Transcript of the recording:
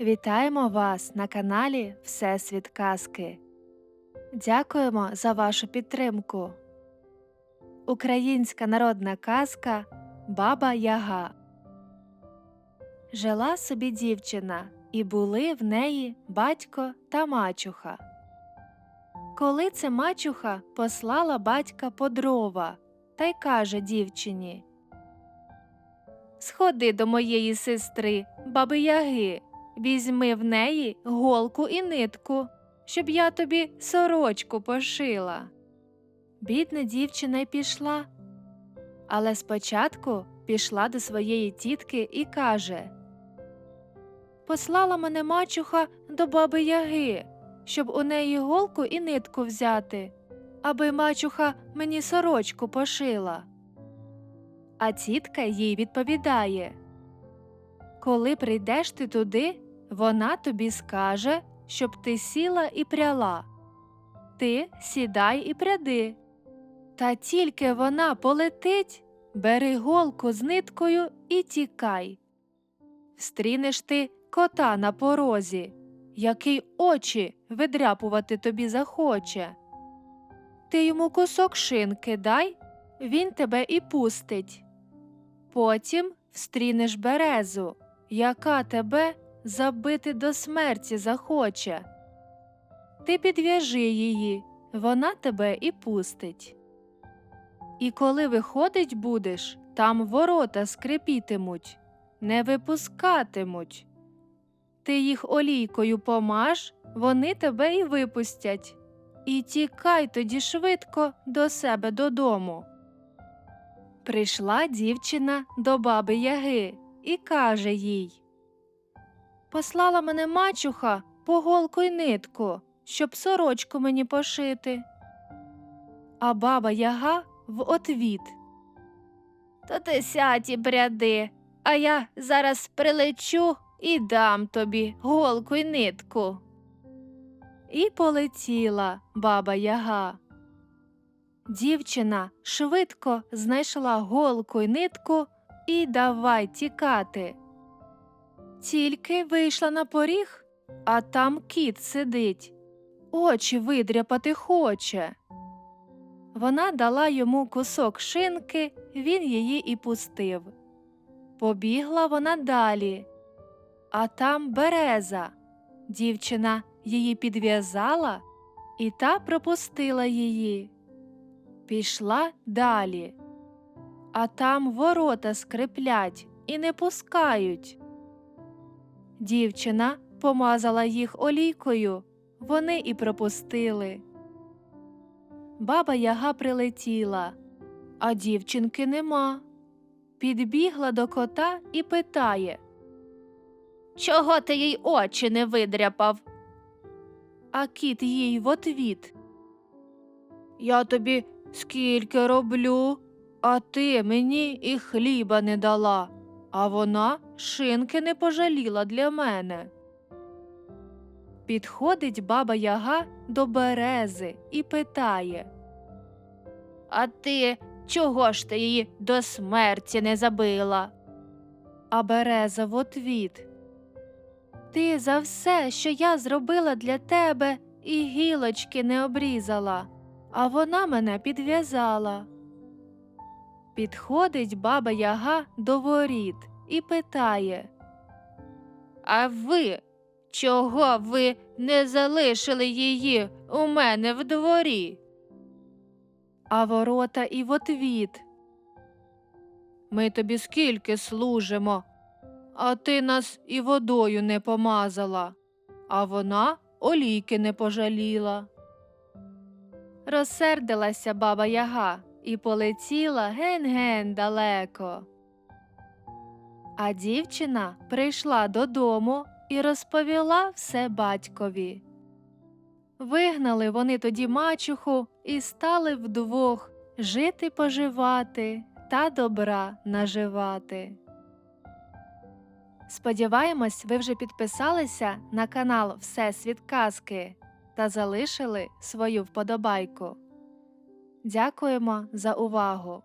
Вітаємо вас на каналі Всесвіт Казки. Дякуємо за вашу підтримку. Українська народна казка Баба Яга. Жила собі дівчина, і були в неї батько та мачуха. Коли це мачуха послала батька по дрова та й каже дівчині Сходи до моєї сестри, баби Яги, візьми в неї голку і нитку, щоб я тобі сорочку пошила. Бідна дівчина й пішла. Але спочатку пішла до своєї тітки і каже Послала мене мачуха до баби Яги, щоб у неї голку і нитку взяти, аби мачуха мені сорочку пошила. А тітка їй відповідає Коли прийдеш ти туди, вона тобі скаже, щоб ти сіла і пряла. Ти сідай і пряди. Та тільки вона полетить, бери голку з ниткою і тікай. Встрінеш ти кота на порозі, який очі видряпувати тобі захоче. Ти йому кусок шинки дай, він тебе і пустить. Потім встрінеш березу, яка тебе забити до смерті захоче. Ти підв'яжи її, вона тебе і пустить. І коли виходить будеш, там ворота скрипітимуть, не випускатимуть. Ти їх олійкою помаж, вони тебе і випустять. І тікай тоді швидко до себе додому. Прийшла дівчина до баби Яги і каже їй Послала мене мачуха по голку й нитку, щоб сорочку мені пошити. А баба Яга в отвіт. То ти сядь і бряди, а я зараз прилечу і дам тобі голку й нитку. І полетіла баба Яга. Дівчина швидко знайшла голку й нитку і давай тікати. Тільки вийшла на поріг, а там кіт сидить, очі видряпати хоче. Вона дала йому кусок шинки, він її і пустив. Побігла вона далі, а там береза. Дівчина її підв'язала, і та пропустила її. Пішла далі, а там ворота скриплять і не пускають. Дівчина помазала їх олійкою, вони і пропустили. Баба Яга прилетіла, а дівчинки нема. Підбігла до кота і питає Чого ти їй очі не видряпав? А кіт їй в отвіт. Я тобі скільки роблю, а ти мені і хліба не дала, а вона шинки не пожаліла для мене. Підходить баба Яга до берези і питає А ти чого ж ти її до смерті не забила? А береза в отвіт Ти за все, що я зробила для тебе, і гілочки не обрізала, а вона мене підв'язала. Підходить баба Яга до воріт і питає А ви чого ви не залишили її у мене в дворі? А ворота і в отвіт. Ми тобі скільки служимо, а ти нас і водою не помазала, а вона олійки не пожаліла. Розсердилася баба Яга і полетіла ген-ген далеко. А дівчина прийшла додому і розповіла все батькові. Вигнали вони тоді мачуху і стали вдвох жити поживати та добра наживати. Сподіваємось, ви вже підписалися на канал Всесвіт Казки та залишили свою вподобайку. Дякуємо за увагу!